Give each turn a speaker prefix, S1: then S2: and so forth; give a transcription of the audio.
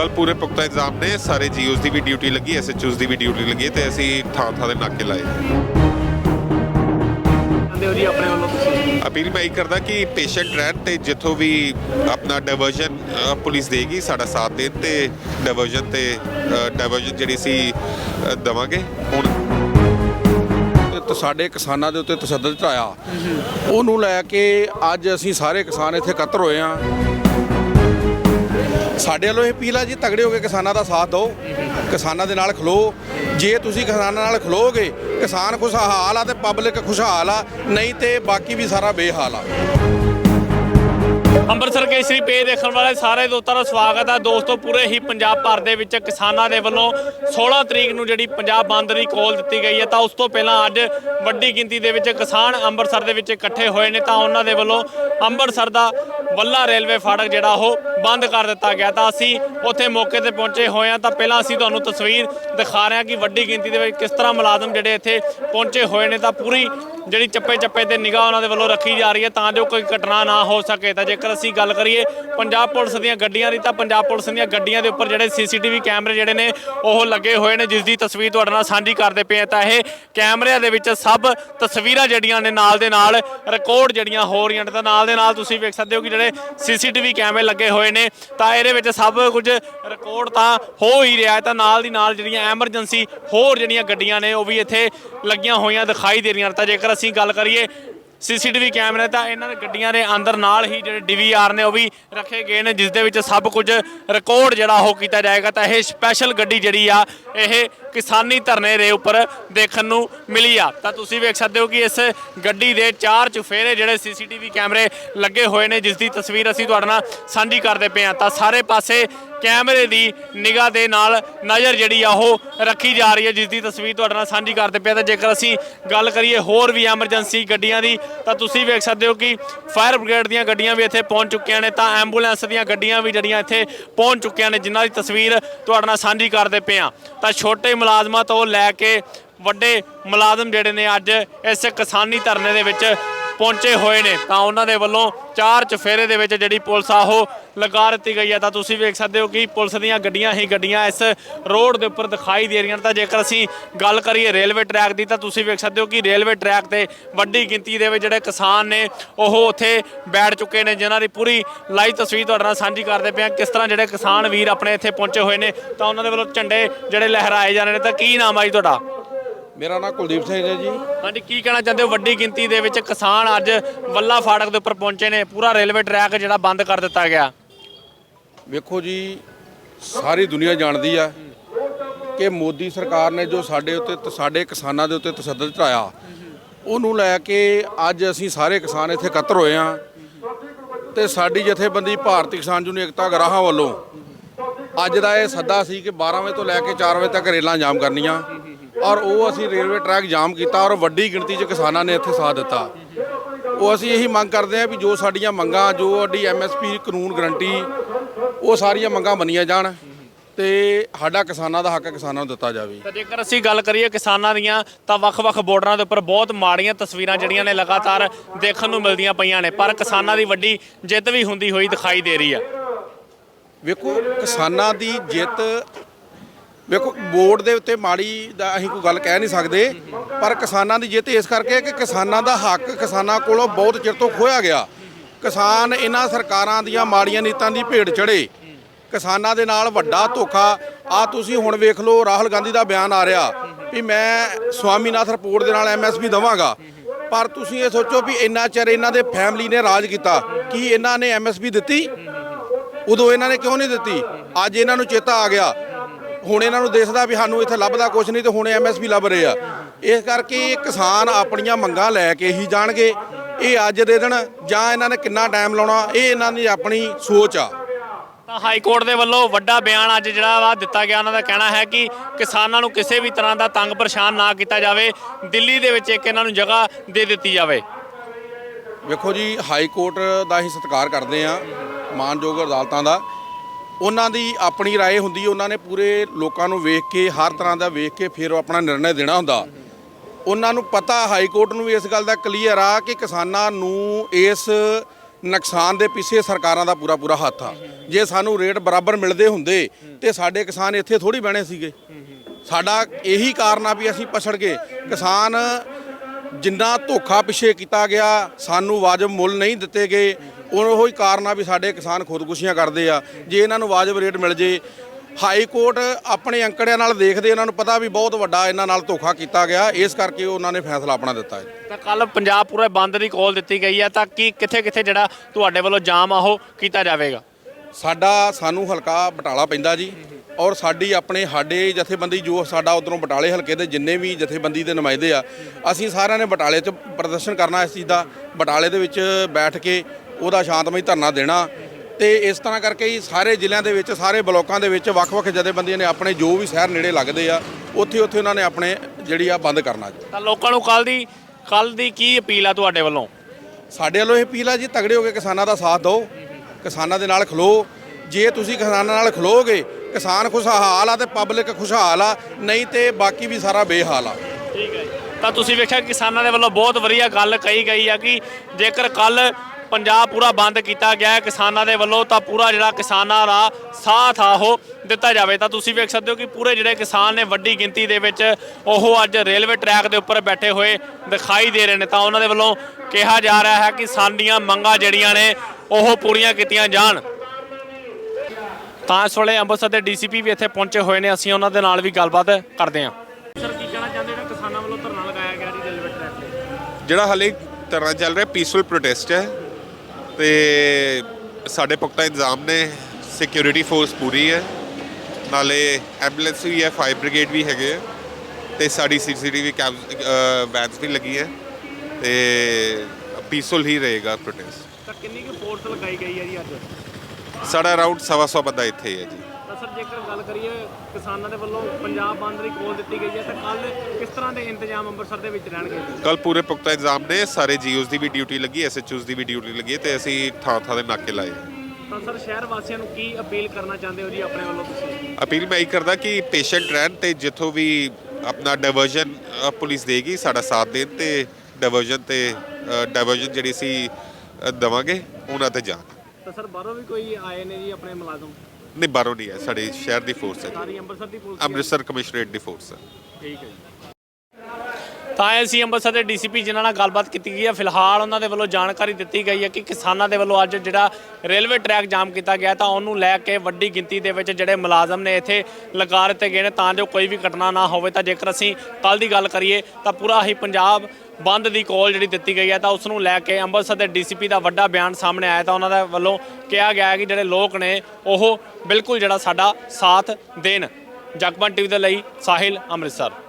S1: ਕੱਲ ਪੂਰੇ ਪੁਖਤਾ ਇੰਤਜ਼ਾਮ ਨੇ। ਸਾਰੇ ਜੀਓਸ ਦੀ ਵੀ ਡਿਊਟੀ ਲੱਗੀ ਐਸਐਚਓਸ ਦੀ ਵੀ ਡਿਊਟੀ ਲੱਗੀ ਤੇ ਅਸੀਂ ਥਾਂ ਥਾਂ ਦੇ ਨਾਕੇ ਲਾਏ।
S2: ਚਾਹੁੰਦੇ ਹੋ ਜੀ ਆਪਣੇ ਵੱਲੋਂ ਤੁਸੀਂ?
S1: ਅਪੀਲ ਮੈਂ ਇਹ ਕਰਦਾ ਕਿ ਪੇਸ਼ੈਂਟ ਰਹਿਣ ਤੇ ਜਿੱਥੋਂ ਵੀ ਆਪਣਾ ਡਾਇਵਰਜਨ ਪੁਲਿਸ ਦੇਗੀ ਸਾਡਾ ਸਾਥ ਦੇਣ ਤੇ ਡਾਇਵਰਜਨ ਤੇ ਡਾਇਵਰਜਨ ਜਿਹੜੀ ਸੀ ਦੇਵਾਂਗੇ। ਹੁਣ
S3: ਤੇ ਸਾਡੇ ਕਿਸਾਨਾਂ ਦੇ ਉੱਤੇ ਤਸੱਦਦ ਢਾਇਆ ਉਹਨੂੰ ਲੈ ਕੇ ਅੱਜ ਅਸੀਂ ਸਾਰੇ ਕਿਸਾਨ ਇੱਥੇ ਇਕੱਤਰ ਹੋਏ ਆ ਸਾਡੇ ਵੱਲੋਂ ਇਹ ਅਪੀਲ ਆ ਜੀ, ਤਗੜੇ ਹੋ ਕੇ ਕਿਸਾਨਾਂ ਦਾ ਸਾਥ ਦਿਓ, ਕਿਸਾਨਾਂ ਦੇ ਨਾਲ ਖਲੋ। ਜੇ ਤੁਸੀਂ ਕਿਸਾਨਾਂ ਨਾਲ ਖਲੋਗੇ, ਕਿਸਾਨ ਖੁਸ਼ਹਾਲ ਆ ਤੇ ਪਬਲਿਕ ਖੁਸ਼ਹਾਲ ਆ, ਨਹੀਂ ਤੇ ਬਾਕੀ ਵੀ ਸਾਰਾ ਬੇਹਾਲ ਆ।
S2: ਅੰਮ੍ਰਿਤਸਰ ਕੇਸਰੀ ਪੇ ਦੇਖਣ ਵਾਲੇ ਸਾਰੇ ਦੋਸਤਾਂ ਦਾ ਸਵਾਗਤ ਹੈ। ਦੋਸਤੋ, ਪੂਰੇ ਹੀ ਪੰਜਾਬ ਭਰ ਦੇ ਵਿੱਚ ਕਿਸਾਨਾਂ ਦੇ ਵੱਲੋਂ 16 ਤਰੀਕ ਨੂੰ ਜਿਹੜੀ ਪੰਜਾਬ ਬੰਦ ਦੀ ਕੋਲ ਦਿੱਤੀ ਗਈ ਹੈ, ਤਾਂ ਉਸ ਤੋਂ ਪਹਿਲਾਂ ਅੱਜ ਵੱਡੀ ਗਿਣਤੀ ਦੇ ਵਿੱਚ ਕਿਸਾਨ ਅੰਮ੍ਰਿਤਸਰ ਦੇ ਵਿੱਚ ਇਕੱਠੇ ਹੋਏ ਨੇ, ਤਾਂ ਉਹਨਾਂ ਦੇ ਵੱਲੋਂ ਅੰਮ੍ਰਿਤਸਰ ਦਾ ਵੱਲਾ ਰੇਲਵੇ ਫਾਟਕ ਜਿਹੜਾ ਉਹ ਬੰਦ ਕਰ ਦਿੱਤਾ ਗਿਆ। ਤਾਂ ਅਸੀਂ ਉੱਥੇ ਮੌਕੇ ਤੇ ਪਹੁੰਚੇ ਹੋਏ ਹਾਂ, ਤਾਂ ਪਹਿਲਾਂ ਅਸੀਂ ਤੁਹਾਨੂੰ ਤਸਵੀਰ ਦਿਖਾ ਰਹੇ ਹਾਂ ਕਿ ਵੱਡੀ ਗਿਣਤੀ ਦੇ ਵਿੱਚ ਕਿਸ ਤਰ੍ਹਾਂ ਮੁਲਾਜ਼ਮ ਜਿਹੜੇ ਇੱਥੇ ਪਹੁੰਚੇ ਹੋਏ ਨੇ, ਤਾਂ ਪੂਰੀ ਜਿਹੜੀ ਚੱਪੇ ਚੱਪੇ ਤੇ ਨਿਗਾਹ ਉਹਨਾਂ ਦੇ ਵੱਲੋਂ ਰੱਖੀ ਜਾ ਰਹੀ ਹੈ, ਤਾਂ ਜੋ ਕੋਈ ਘਟਨਾ ਨਾ ਹੋ ਸਕੇ। ਤਾਂ ਜੇਕਰ ਅਸੀਂ ਗੱਲ ਕਰੀਏ ਪੰਜਾਬ ਪੁਲਿਸ ਦੀਆਂ ਗੱਡੀਆਂ ਦੀ, ਤਾਂ ਪੰਜਾਬ ਪੁਲਿਸ ਦੀਆਂ ਗੱਡੀਆਂ ਦੇ ਉੱਪਰ ਜਿਹੜੇ ਸੀਸੀਟੀਵੀ ਕੈਮਰੇ ਜਿਹੜੇ ਨੇ, ਉਹ ਲੱਗੇ ਹੋਏ ਨੇ, ਜਿਸ ਦੀ ਤਸਵੀਰ ਤੁਹਾਡੇ ਨਾਲ ਸਾਂਝੀ ਕਰਦੇ ਪਏ ਹਾਂ। ਤਾਂ ਇਹ ਕੈਮਰਿਆਂ ਦੇ ਵਿੱਚ ਸਭ ਤਸਵੀਰਾਂ ਜਿਹੜੀਆਂ ਨੇ, ਨਾਲ ਦੇ ਨਾਲ ਰਿਕਾਰਡ ਜਿਹੜੀਆਂ ਹੋ ਰਹੀਆਂ ਨੇ, ਤਾਂ ਨਾਲ ਦੇ ਨਾਲ ਤੁਸੀਂ ਵੇਖ ਸਕਦੇ ਹੋ ਕਿ ਜਿਹੜੇ ਸੀਸੀਟੀਵੀ ਕੈਮਰੇ ਲੱਗੇ ਹੋਏ ਨੇ, ਤਾਂ ਇਹਦੇ ਵਿੱਚ ਸਭ ਕੁਝ ਰਿਕਾਰਡ ਤਾਂ ਹੋ ਹੀ ਰਿਹਾ ਹੈ। ਤਾਂ ਨਾਲ ਦੀ ਨਾਲ ਜਿਹੜੀਆਂ ਐਮਰਜੈਂਸੀ ਹੋਰ ਜਿਹੜੀਆਂ ਗੱਡੀਆਂ ਨੇ, ਉਹ ਵੀ ਇੱਥੇ ਲੱਗੀਆਂ ਹੋਈਆਂ ਦਿਖਾਈ ਦੇ ਰਹੀਆਂ ਨੇ। ਤਾਂ ਜੇਕਰ ਅਸੀਂ ਗੱਲ ਕਰੀਏ ਸੀਸੀਟੀਵੀ ਕੈਮਰੇ ਤਾਂ ਇਹਨਾਂ ਦੇ ਗੱਡੀਆਂ ਦੇ ਅੰਦਰ ਨਾਲ ਹੀ ਜਿਹੜੇ ਡੀਵੀਆਰ ਨੇ ਉਹ ਵੀ ਰੱਖੇ ਗਏ ਨੇ, ਜਿਸ ਦੇ ਵਿੱਚ ਸਭ ਕੁਝ ਰਿਕਾਰਡ ਜਿਹੜਾ ਉਹ ਕੀਤਾ ਜਾਏਗਾ ਤਾਂ ਇਹ ਸਪੈਸ਼ਲ ਗੱਡੀ ਜਿਹੜੀ ਆ, ਇਹ ਕਿਸਾਨੀ ਧਰਨੇ ਦੇ ਉੱਪਰ ਦੇਖਣ ਨੂੰ ਮਿਲੀ ਆ। ਤਾਂ ਤੁਸੀਂ ਵੇਖ ਸਕਦੇ ਹੋ ਕਿ ਇਸ ਗੱਡੀ ਦੇ ਚਾਰ ਚੁਫੇਰੇ ਜਿਹੜੇ ਸੀਸੀਟੀਵੀ ਕੈਮਰੇ ਲੱਗੇ ਹੋਏ ਨੇ, ਜਿਸ ਦੀ ਤਸਵੀਰ ਅਸੀਂ ਤੁਹਾਡੇ ਨਾਲ ਸਾਂਝੀ ਕਰਦੇ ਪਏ ਆ ਤਾਂ ਸਾਰੇ ਪਾਸੇ ਕੈਮਰੇ ਦੀ ਨਿਗਾਹ ਦੇ ਨਾਲ ਨਜ਼ਰ ਜਿਹੜੀ ਆ ਉਹ ਰੱਖੀ ਜਾ ਰਹੀ ਹੈ, ਜਿਸ ਦੀ ਤਸਵੀਰ ਤੁਹਾਡੇ ਨਾਲ ਸਾਂਝੀ ਕਰਦੇ ਪਏ ਤਾਂ ਜੇਕਰ ਅਸੀਂ ਗੱਲ ਕਰੀਏ ਹੋਰ ਵੀ ਐਮਰਜੈਂਸੀ ਗੱਡੀਆਂ ਦੀ, ਤਾਂ ਤੁਸੀਂ ਵੇਖ ਸਕਦੇ ਹੋ ਕਿ ਫਾਇਰ ਬ੍ਰਿਗੇਡ ਦੀਆਂ ਗੱਡੀਆਂ ਵੀ ਇੱਥੇ ਪਹੁੰਚ ਚੁੱਕੀਆਂ ਨੇ, ਤਾਂ ਐਂਬੂਲੈਂਸ ਦੀਆਂ ਗੱਡੀਆਂ ਵੀ ਜਿਹੜੀਆਂ ਇੱਥੇ ਪਹੁੰਚ ਚੁੱਕੀਆਂ ਨੇ, ਜਿਨ੍ਹਾਂ ਦੀ ਤਸਵੀਰ ਤੁਹਾਡੇ ਨਾਲ ਸਾਂਝੀ ਕਰਦੇ ਪਏ ਆ। ਤਾਂ ਛੋਟੇ ਮੁਲਾਜ਼ਮਾਂ ਤੋਂ ਲੈ ਕੇ ਵੱਡੇ ਮੁਲਾਜ਼ਮ ਜਿਹੜੇ ਨੇ ਅੱਜ ਇਸ ਕਿਸਾਨੀ ਧਰਨੇ ਦੇ ਵਿੱਚ ਪਹੁੰਚੇ ਹੋਏ ਨੇ ਤਾਂ ਉਹਨਾਂ ਦੇ ਵੱਲੋਂ ਚਾਰ ਚਫੇਰੇ ਦੇ ਵਿੱਚ ਜਿਹੜੀ ਪੁਲਿਸ ਆ ਉਹ ਲਗਾ ਦਿੱਤੀ ਗਈ ਹੈ। ਤਾਂ ਤੁਸੀਂ ਵੇਖ ਸਕਦੇ ਹੋ ਕਿ ਪੁਲਿਸ ਦੀਆਂ ਗੱਡੀਆਂ ਹੀ ਗੱਡੀਆਂ ਇਸ ਰੋਡ ਦੇ ਉੱਪਰ ਦਿਖਾਈ ਦੇ ਰਹੀਆਂ ਨੇ। ਤਾਂ ਜੇਕਰ ਅਸੀਂ ਗੱਲ ਕਰੀਏ ਰੇਲਵੇ ਟਰੈਕ ਦੀ ਤਾਂ ਤੁਸੀਂ ਵੇਖ ਸਕਦੇ ਹੋ ਕਿ ਰੇਲਵੇ ਟਰੈਕ ਤੇ ਵੱਡੀ ਗਿਣਤੀ ਦੇ ਵਿੱਚ ਜਿਹੜੇ ਕਿਸਾਨ ਨੇ ਉਹ ਉੱਥੇ ਬੈਠ ਚੁੱਕੇ ਨੇ, ਜਿਨ੍ਹਾਂ ਦੀ ਪੂਰੀ ਲਾਈਵ ਤਸਵੀਰ ਤੁਹਾਡੇ ਨਾਲ ਸਾਂਝੀ ਕਰਦੇ ਪਏ ਹਾਂ। ਕਿਸ ਤਰ੍ਹਾਂ ਜਿਹੜੇ ਕਿਸਾਨ ਵੀਰ ਆਪਣੇ ਇੱਥੇ ਪਹੁੰਚੇ ਹੋਏ ਨੇ ਤਾਂ ਉਹਨਾਂ ਦੇ ਵੱਲੋਂ ਝੰਡੇ ਜਿਹੜੇ ਲਹਿਰਾਏ ਜਾ ਰਹੇ ਨੇ। ਤਾਂ ਕੀ ਨਾਮ ਆ ਜੀ ਤੁਹਾਡਾ?
S3: ਮੇਰਾ ਨਾਮ ਕੁਲਦੀਪ ਸਿੰਘ ਹੈ ਜੀ।
S2: ਹਾਂਜੀ ਕੀ ਕਹਿਣਾ ਚਾਹੁੰਦੇ ਹੋ? ਵੱਡੀ ਗਿਣਤੀ ਦੇ ਵਿੱਚ ਕਿਸਾਨ ਅੱਜ ਵੱਲਾ ਫਾਟਕ ਦੇ ਉੱਪਰ ਪਹੁੰਚੇ ਨੇ। ਪੂਰਾ ਰੇਲਵੇ ਟਰੈਕ ਜਿਹੜਾ ਬੰਦ ਕਰ ਦਿੱਤਾ ਗਿਆ।
S3: ਵੇਖੋ ਜੀ ਸਾਰੀ ਦੁਨੀਆ ਜਾਣਦੀ ਆ ਕਿ ਮੋਦੀ ਸਰਕਾਰ ਨੇ ਜੋ ਸਾਡੇ ਉੱਤੇ ਸਾਡੇ ਕਿਸਾਨਾਂ ਦੇ ਉੱਤੇ ਤਸੱਦਦ ਢਾਇਆ ਉਹਨੂੰ ਲੈ ਕੇ ਅੱਜ ਅਸੀਂ ਸਾਰੇ ਕਿਸਾਨ ਇੱਥੇ ਇਕੱਤਰ ਹੋਏ ਆ ਤੇ ਸਾਡੀ ਜਥੇਬੰਦੀ ਭਾਰਤੀ ਕਿਸਾਨ ਯੂਨੀਅਨ ਏਕਤਾ ਗਰਾਹਾਂ ਵੱਲੋਂ ਅੱਜ ਦਾ ਇਹ ਸੱਦਾ ਸੀ ਕਿ 12 ਵਜੇ ਤੋਂ ਲੈ ਕੇ 4 ਵਜੇ ਤੱਕ ਰੇਲਾਂ ਜਾਮ ਕਰਨੀਆਂ। ਔਰ ਉਹ ਅਸੀਂ ਰੇਲਵੇ ਟਰੈਕ ਜਾਮ ਕੀਤਾ ਔਰ ਵੱਡੀ ਗਿਣਤੀ 'ਚ ਕਿਸਾਨਾਂ ਨੇ ਇੱਥੇ ਸਾਥ ਦਿੱਤਾ। ਉਹ ਅਸੀਂ ਇਹੀ ਮੰਗ ਕਰਦੇ ਹਾਂ ਵੀ ਜੋ ਸਾਡੀਆਂ ਮੰਗਾਂ ਜੋ ਸਾਡੀ ਐਮਐਸਪੀ ਕਾਨੂੰਨ ਗਰੰਟੀ ਉਹ ਸਾਰੀਆਂ ਮੰਗਾਂ ਮੰਨੀਆਂ ਜਾਣ ਤੇ ਸਾਡਾ ਕਿਸਾਨਾਂ ਦਾ ਹੱਕ ਕਿਸਾਨਾਂ ਨੂੰ ਦਿੱਤਾ ਜਾਵੇ।
S2: ਤਾਂ ਜੇਕਰ ਅਸੀਂ ਗੱਲ ਕਰੀਏ ਕਿਸਾਨਾਂ ਦੀਆਂ ਤਾਂ ਵੱਖ-ਵੱਖ ਬਾਰਡਰਾਂ ਦੇ ਉੱਪਰ ਬਹੁਤ ਮਾੜੀਆਂ ਤਸਵੀਰਾਂ ਜਿਹੜੀਆਂ ਨੇ ਲਗਾਤਾਰ ਦੇਖਣ ਨੂੰ ਮਿਲਦੀਆਂ ਪਈਆਂ ਨੇ ਪਰ ਕਿਸਾਨਾਂ ਦੀ ਵੱਡੀ ਜਿੱਤ ਵੀ ਹੁੰਦੀ ਹੋਈ ਦਿਖਾਈ ਦੇ ਰਹੀ ਆ
S3: ਵੇਖੋ ਕਿਸਾਨਾਂ ਦੀ ਜਿੱਤ ਵੇਖੋ, ਬੋਰਡ ਦੇ ਉੱਤੇ ਮਾੜੀ ਦਾ ਅਸੀਂ ਕੋਈ ਗੱਲ ਕਹਿ ਨਹੀਂ ਸਕਦੇ, ਪਰ ਕਿਸਾਨਾਂ ਦੀ ਜਿੱਤ ਇਸ ਕਰਕੇ ਹੈ ਕਿ ਕਿਸਾਨਾਂ ਦਾ ਹੱਕ ਕਿਸਾਨਾਂ ਕੋਲੋਂ ਬਹੁਤ ਚਿਰ ਤੋਂ ਖੋਇਆ ਗਿਆ। ਕਿਸਾਨ ਇਹਨਾਂ ਸਰਕਾਰਾਂ ਦੀਆਂ ਮਾੜੀਆਂ ਨੀਤਾਂ ਦੀ ਭੇਡ ਚੜੇ ਕਿਸਾਨਾਂ ਦੇ ਨਾਲ ਵੱਡਾ ਧੋਖਾ। ਆ ਤੁਸੀਂ ਹੁਣ ਵੇਖ ਲਓ, ਰਾਹੁਲ ਗਾਂਧੀ ਦਾ ਬਿਆਨ ਆ ਰਿਹਾ ਵੀ ਮੈਂ ਸਵਾਮੀਨਾਥ ਰਿਪੋਰਟ ਦੇ ਨਾਲ ਐਮਐਸਪੀ ਦਵਾਂਗਾ। ਪਰ ਤੁਸੀਂ ਇਹ ਸੋਚੋ ਵੀ ਇੰਨਾ ਚਿਰ ਇਹਨਾਂ ਦੇ ਫੈਮਿਲੀ ਨੇ ਰਾਜ ਕੀਤਾ, ਕੀ ਇਹਨਾਂ ਨੇ ਐਮਐਸਪੀ ਦਿੱਤੀ? ਉਦੋਂ ਇਹਨਾਂ ਨੇ ਕਿਉਂ ਨਹੀਂ ਦਿੱਤੀ? ਅੱਜ ਇਹਨਾਂ ਨੂੰ ਚੇਤਾ ਆ ਗਿਆ। ਹੁਣ ਇਹਨਾਂ ਨੂੰ ਦਿਸਦਾ ਵੀ ਸਾਨੂੰ ਇੱਥੇ ਲੱਭਦਾ ਕੁਝ ਨਹੀਂ ਤੇ ਹੁਣ ਐਮਐਸਪੀ ਲੱਭ ਰਹੇ ਆ। ਇਸ ਕਰਕੇ ਇਹ ਕਿਸਾਨ ਆਪਣੀਆਂ ਮੰਗਾਂ ਲੈ ਕੇ ਹੀ ਜਾਣਗੇ। ਇਹ ਅੱਜ ਦੇ ਦਿਨ ਜਾਂ ਇਹਨਾਂ ਨੇ ਕਿੰਨਾ ਟਾਈਮ ਲਾਉਣਾ ਇਹ ਇਹਨਾਂ ਦੀ ਆਪਣੀ ਸੋਚ ਆ।
S2: ਤਾਂ ਹਾਈ ਕੋਰਟ ਦੇ ਵੱਲੋਂ ਵੱਡਾ ਬਿਆਨ ਅੱਜ ਜਿਹੜਾ ਵਾ ਦਿੱਤਾ ਗਿਆ ਉਹਨਾਂ ਦਾ ਕਹਿਣਾ ਹੈ ਕਿ ਕਿਸਾਨਾਂ ਨੂੰ ਕਿਸੇ ਵੀ ਤਰ੍ਹਾਂ ਦਾ ਤੰਗ ਪਰੇਸ਼ਾਨ ਨਾ ਕੀਤਾ ਜਾਵੇ। ਦਿੱਲੀ ਦੇ ਵਿੱਚ ਇੱਕ ਇਹਨਾਂ ਨੂੰ ਜਗ੍ਹਾ ਦੇ ਦਿੱਤੀ ਜਾਵੇ।
S3: ਵੇਖੋ ਜੀ ਹਾਈ ਕੋਰਟ ਦਾ ਹੀ ਸਤਿਕਾਰ ਕਰਦੇ ਆ ਮਾਨਯੋਗ ਅਦਾਲਤਾਂ ਦਾ। ਉਹਨਾਂ ਦੀ ਆਪਣੀ رائے ਹੁੰਦੀ ਉਹਨਾਂ ਨੇ ਪੂਰੇ ਲੋਕਾਂ ਨੂੰ ਵੇਖ ਕੇ ਹਰ ਤਰ੍ਹਾਂ ਦਾ ਵੇਖ ਕੇ ਫਿਰ ਉਹ ਆਪਣਾ ਨਿਰਣਾ ਦੇਣਾ ਹੁੰਦਾ ਉਹਨਾਂ ਨੂੰ ਪਤਾ ਹਾਈ ਕੋਰਟ ਨੂੰ ਵੀ ਇਸ ਗੱਲ ਦਾ ਕਲੀਅਰ ਆ ਕਿ ਕਿਸਾਨਾਂ ਨੂੰ ਇਸ ਨੁਕਸਾਨ ਦੇ ਪਿੱਛੇ ਸਰਕਾਰਾਂ ਦਾ ਪੂਰਾ ਪੂਰਾ ਹੱਥ ਆ ਜੇ ਸਾਨੂੰ ਰੇਟ ਬਰਾਬਰ ਮਿਲਦੇ ਹੁੰਦੇ ਤੇ ਸਾਡੇ ਕਿਸਾਨ ਇੱਥੇ ਥੋੜੀ ਬਹਿਣੇ ਸੀਗੇ ਸਾਡਾ ਇਹੀ ਕਾਰਨ ਆ ਵੀ ਅਸੀਂ ਪਛੜ ਗਏ ਕਿਸਾਨ ਜਿੰਨਾ ਧੋਖਾ ਪਿੱਛੇ ਕੀਤਾ ਗਿਆ ਸਾਨੂੰ ਵਾਜਬ ਮੁੱਲ ਨਹੀਂ ਦਿੱਤੇ ਗਏ ਉਹੋ ਹੀ ਕਾਰਨ ਆ ਵੀ ਸਾਡੇ ਕਿਸਾਨ ਖੁਦਕੁਸ਼ੀਆਂ ਕਰਦੇ ਆ। ਜੇ ਇਹਨਾਂ ਨੂੰ ਵਾਜਬ ਰੇਟ ਮਿਲ ਜੇ ਹਾਈ ਕੋਰਟ ਆਪਣੇ ਅੰਕੜਿਆਂ ਨਾਲ ਦੇਖਦੇ ਇਹਨਾਂ ਨੂੰ ਪਤਾ ਵੀ ਬਹੁਤ ਵੱਡਾ ਇਹਨਾਂ ਨਾਲ ਧੋਖਾ ਕੀਤਾ ਗਿਆ। ਇਸ ਕਰਕੇ ਉਹਨਾਂ ਨੇ ਫੈਸਲਾ ਆਪਣਾ ਦਿੱਤਾ ਹੈ।
S2: ਤਾਂ ਕੱਲ ਪੰਜਾਬ ਪੂਰੇ ਬੰਦ ਦੀ ਕਾਲ ਦਿੱਤੀ ਗਈ ਹੈ ਤਾਂ ਕੀ ਕਿੱਥੇ ਕਿੱਥੇ ਜਿਹੜਾ ਤੁਹਾਡੇ ਵੱਲੋਂ ਜਾਮ ਆ ਉਹ ਕੀਤਾ ਜਾਵੇਗਾ?
S3: ਸਾਡਾ ਸਾਨੂੰ ਹਲਕਾ ਬਟਾਲਾ ਪੈਂਦਾ ਜੀ ਔਰ ਸਾਡੀ ਆਪਣੇ ਸਾਡੇ ਜਥੇਬੰਦੀ ਜੋ ਸਾਡਾ ਉਧਰੋਂ ਬਟਾਲੇ ਹਲਕੇ ਦੇ ਜਿੰਨੇ ਵੀ ਜਥੇਬੰਦੀ ਦੇ ਨੁਮਾਇੰਦੇ ਆ ਅਸੀਂ ਸਾਰਿਆਂ ਨੇ ਬਟਾਲੇ 'ਚ ਪ੍ਰਦਰਸ਼ਨ ਕਰਨਾ ਇਸ ਚੀਜ਼ ਦਾ। ਬਟਾਲੇ ਦੇ ਵਿੱਚ ਬੈਠ ਕੇ ਉਹਦਾ ਸ਼ਾਂਤਮਈ ਧਰਨਾ ਦੇਣਾ ਤੇ ਇਸ ਤਰ੍ਹਾਂ ਕਰਕੇ ਹੀ ਸਾਰੇ ਜ਼ਿਲ੍ਹਿਆਂ ਦੇ ਵਿੱਚ ਸਾਰੇ ਬਲਾਕਾਂ ਦੇ ਵਿੱਚ ਵੱਖ-ਵੱਖ ਜਥੇਬੰਦੀਆਂ ਨੇ ਆਪਣੇ ਜੋ ਵੀ ਸ਼ਹਿਰ ਨੇੜੇ ਲੱਗਦੇ ਆ ਉੱਥੇ ਉੱਥੇ ਉਹਨਾਂ ਨੇ ਆਪਣੇ ਜਿਹੜੀ ਆ ਬੰਦ ਕਰਨਾ
S2: ਤਾਂ ਲੋਕਾਂ ਨੂੰ ਕੱਲ ਦੀ ਕੱਲ ਦੀ ਕੀ ਅਪੀਲ ਆ ਤੁਹਾਡੇ ਵੱਲੋਂ?
S3: ਸਾਡੇ ਵੱਲੋਂ ਇਹ ਅਪੀਲ ਆ ਜੀ ਤਗੜੇ ਹੋ ਕੇ ਕਿਸਾਨਾਂ ਦਾ ਸਾਥ ਦਿਓ ਕਿਸਾਨਾਂ ਦੇ ਨਾਲ ਖਲੋ। ਜੇ ਤੁਸੀਂ ਕਿਸਾਨਾਂ ਨਾਲ ਖਲੋਗੇ ਕਿਸਾਨ ਖੁਸ਼ਹਾਲ ਆ ਤੇ ਪਬਲਿਕ ਖੁਸ਼ਹਾਲ ਆ ਨਹੀਂ ਤੇ ਬਾਕੀ ਵੀ ਸਾਰਾ ਬੇਹਾਲ ਆ।
S2: ਠੀਕ ਹੈ ਤਾਂ ਤੁਸੀਂ ਵੇਖਿਆ ਕਿਸਾਨਾਂ ਦੇ ਵੱਲੋਂ ਬਹੁਤ ਵਧੀਆ ਗੱਲ ਕਹੀ ਗਈ ਆ ਕਿ ਜੇਕਰ ਕੱਲ ਪੰਜਾਬ ਪੂਰਾ ਬੰਦ ਕੀਤਾ ਗਿਆ ਹੈ ਕਿਸਾਨਾਂ ਦੇ ਵੱਲੋਂ ਤਾਂ ਪੂਰਾ ਜਿਹੜਾ ਕਿਸਾਨਾਂ ਦਾ ਸਾਥ ਆ ਉਹ ਦਿੱਤਾ ਜਾਵੇ। ਤਾਂ ਤੁਸੀਂ ਵੇਖ ਸਕਦੇ ਹੋ ਕਿ ਪੂਰੇ ਜਿਹੜੇ ਕਿਸਾਨ ਨੇ ਵੱਡੀ ਗਿਣਤੀ ਦੇ ਵਿੱਚ ਉਹ ਅੱਜ ਰੇਲਵੇ ਟਰੈਕ ਦੇ ਉੱਪਰ ਬੈਠੇ ਹੋਏ ਦਿਖਾਈ ਦੇ ਰਹੇ ਨੇ। ਤਾਂ ਉਹਨਾਂ ਦੇ ਵੱਲੋਂ ਕਿਹਾ ਜਾ ਰਿਹਾ ਹੈ ਕਿ ਸਾਡੀਆਂ ਮੰਗਾਂ ਜਿਹੜੀਆਂ ਨੇ ਉਹ ਪੂਰੀਆਂ ਕੀਤੀਆਂ ਜਾਣ। ਤਾਂ ਇਸ ਵੇਲੇ ਅੰਮ੍ਰਿਤਸਰ ਦੇ ਡੀਸੀਪੀ ਵੀ ਇੱਥੇ ਪਹੁੰਚੇ ਹੋਏ ਨੇ। ਅਸੀਂ ਉਹਨਾਂ ਦੇ ਨਾਲ ਵੀ ਗੱਲਬਾਤ ਕਰਦੇ ਹਾਂ। ਸਰ ਕੀ ਕਹਿਣਾ ਚਾਹੁੰਦੇ ਜਿਹੜਾ ਕਿਸਾਨਾਂ ਵੱਲੋਂ ਧਰਨਾ ਲਗਾਇਆ ਗਿਆ ਜੀ ਰੇਲਵੇ ਟਰੈਕ ਤੇ?
S1: ਜਿਹੜਾ ਹਾਲੇ ਤਰ੍ਹਾਂ ਚੱਲ ਰਿਹਾ ਪੀਸਫੁਲ ਪ੍ਰੋਟੈਸਟ ਹੈ। ਤੇ ਸਾਡੇ ਪੁਖਤਾ ਇੰਤਜ਼ਾਮ ਨੇ ਸਿਕਿਉਰਿਟੀ ਫੋਰਸ ਪੂਰੀ ਹੈ। ਨਾਲੇ ਐਂਬੂਲੈਂਸ ਵੀ ਹੈ ਫਾਇਰ ਬ੍ਰਿਗੇਡ ਵੀ ਹੈਗੇ ਤੇ ਸਾਡੀ ਸੀਸੀਟੀਵੀ ਵੈਨਸ ਵੀ ਲੱਗੀ ਹੈ। ਤੇ ਪੀਸਫੁਲ ਹੀ ਰਹੇਗਾ ਪ੍ਰੋਟੈਸਟ
S2: ਤਾਂ ਕਿੰਨੀ ਕੁ ਫੋਰਸ ਲਗਾਈ ਗਈ ਹੈ ਜੀ ਅੱਜ?
S1: ਸਾਡਾ ਅਰਾਊਂਡ ਸਵਾ ਸੌ ਬੰਦਾ ਇੱਥੇ ਹੈ ਜੀ।
S2: ਜੇਕਰ ਗੱਲ ਕਰੀਏ ਕਿਸਾਨਾਂ ਦੇ ਵੱਲੋਂ ਪੰਜਾਬ ਬੰਦ ਦੀ ਕੋਲ ਦਿੱਤੀ ਗਈ ਹੈ ਤਾਂ ਕੱਲ ਕਿਸ ਤਰ੍ਹਾਂ ਦੇ ਇੰਤਜ਼ਾਮ ਅੰਮ੍ਰਿਤਸਰ ਦੇ ਵਿੱਚ ਰਹਿਣਗੇ?
S1: ਕੱਲ ਪੂਰੇ ਪੁਖਤਾ ਇੰਤਜ਼ਾਮ ਨੇ ਸਾਰੇ ਜੀਓਸ ਦੀ ਵੀ ਡਿਊਟੀ ਲੱਗੀ ਐਸਐਚਓਸ ਦੀ ਵੀ ਡਿਊਟੀ ਲੱਗੀ ਤੇ ਅਸੀਂ ਥਾਂ ਥਾਂ ਦੇ ਨਾਕੇ ਲਾਏ
S2: ਤਾਂ ਸਰ ਸ਼ਹਿਰ ਵਾਸੀਆਂ ਨੂੰ ਕੀ ਅਪੀਲ ਕਰਨਾ ਚਾਹੁੰਦੇ ਹੋ ਜੀ ਆਪਣੇ ਵੱਲੋਂ ਤੁਸੀਂ?
S1: ਅਪੀਲ ਮੈਂ ਇਹ ਕਰਦਾ ਕਿ ਪੇਸ਼ੈਂਟ ਰਹਿਣ ਤੇ ਜਿੱਥੋਂ ਵੀ ਆਪਣਾ ਡਾਇਵਰਜਨ ਪੁਲਿਸ ਦੇਗੀ ਸਾਡਾ ਸਾਥ ਦੇਣ ਤੇ ਡਾਇਵਰਜਨ ਤੇ ਡਾਇਵਰਜਨ ਜਿਹੜੀ ਸੀ ਦੇਵਾਂਗੇ ਉਹਨਾਂ ਤੇ ਜਾਣ।
S2: ਤਾਂ ਸਰ ਬਾਹਰੋਂ ਵੀ ਕੋਈ ਆਏ ਨੇ ਜੀ ਆਪਣੇ ਮੁਲਾਜ਼ਮ?
S1: ਨਹੀਂ ਬਾਹਰੋਂ ਨਹੀਂ ਹੈ ਸਾਡੇ ਸ਼ਹਿਰ ਦੀ ਫੋਰਸ ਹੈ
S2: ਸਾਰੀ ਅੰਮ੍ਰਿਤਸਰ ਦੀ ਪੁਲਿਸ ਹੀ। ਹੈ?
S1: ਅੰਮ੍ਰਿਤਸਰ ਕਮਿਸ਼ਨਰੇਟ ਦੀ ਫੋਰਸ ਹੈ।
S2: ਠੀਕ ਹੈ ਜੀ। ਤਾਂ ਇਹ ਸੀ ਅੰਮ੍ਰਿਤਸਰ ਦੇ ਡੀਸੀਪੀ ਜਿਨ੍ਹਾਂ ਨਾਲ ਗੱਲਬਾਤ ਕੀਤੀ ਗਈ ਹੈ। ਫਿਲਹਾਲ ਉਹਨਾਂ ਦੇ ਵੱਲੋਂ ਜਾਣਕਾਰੀ ਦਿੱਤੀ ਗਈ ਹੈ ਕਿ ਕਿਸਾਨਾਂ ਦੇ ਵੱਲੋਂ ਅੱਜ ਜਿਹੜਾ ਰੇਲਵੇ ਟਰੈਕ ਜਾਮ ਕੀਤਾ ਗਿਆ ਤਾਂ ਉਹਨੂੰ ਲੈ ਕੇ ਵੱਡੀ ਗਿਣਤੀ ਦੇ ਵਿੱਚ ਜਿਹੜੇ ਮੁਲਾਜ਼ਮ ਨੇ ਇੱਥੇ ਲਗਾ ਦਿੱਤੇ ਗਏ ਨੇ ਤਾਂ ਜੋ ਕੋਈ ਵੀ ਘਟਨਾ ਨਾ ਹੋਵੇ। ਤਾਂ ਜੇਕਰ ਅਸੀਂ ਕੱਲ ਦੀ ਗੱਲ ਕਰੀਏ ਤਾਂ ਪੂਰਾ ਹੀ ਪੰਜਾਬ ਬੰਦ ਦੀ ਕਾਲ ਜਿਹੜੀ ਦਿੱਤੀ ਗਈ ਹੈ ਤਾਂ ਉਸ ਨੂੰ ਲੈ ਕੇ ਅੰਮ੍ਰਿਤਸਰ ਦੇ ਡੀਸੀਪੀ ਦਾ ਵੱਡਾ ਬਿਆਨ ਸਾਹਮਣੇ ਆਇਆ ਤਾਂ ਉਹਨਾਂ ਦੇ ਵੱਲੋਂ ਕਿਹਾ ਗਿਆ ਕਿ ਜਿਹੜੇ ਲੋਕ ਨੇ ਉਹ ਬਿਲਕੁਲ ਜਿਹੜਾ ਸਾਡਾ ਸਾਥ ਦੇਣ। ਜਗਬਨ ਟੀਵੀ ਦੇ ਲਈ ਸਾਹਿਲ ਅੰਮ੍ਰਿਤਸਰ।